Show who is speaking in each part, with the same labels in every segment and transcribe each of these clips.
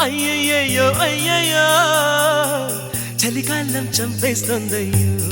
Speaker 1: అయ్యయ్యో
Speaker 2: అయ్యయ్యో.
Speaker 1: చలికాలం చంపేస్తుందయ్యో.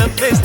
Speaker 1: a